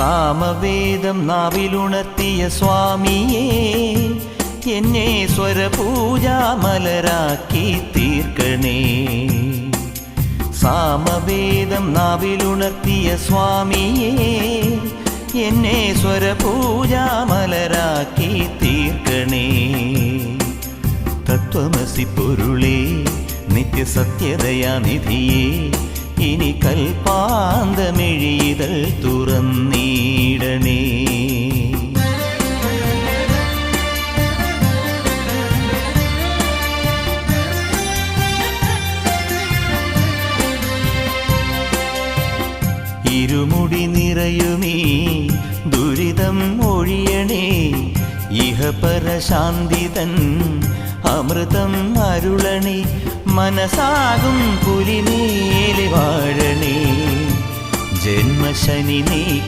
സാമവേദം നാവിലുണർത്തിയ സ്വാമിയേ എന്നെ സ്വരപൂജാമലരാക്കി തീർക്കണേ. സാമവേദം നാവിലുണർത്തിയ സ്വാമിയേ എന്നെ സ്വരപൂജാമലരാക്കി തീർക്കണേ. തത്വമസി പൊരുളേ നിത്യസത്യതയാനിധിയേ ഇരുമുടി നിറയുമീ ദുരിതം ഒഴിയണേ. ഇഹപരശാന്തിതൻ അമൃതം അരുളണേ മനസാകും പുലിമേലെ വാഴണേ. ജന്മശനി നീ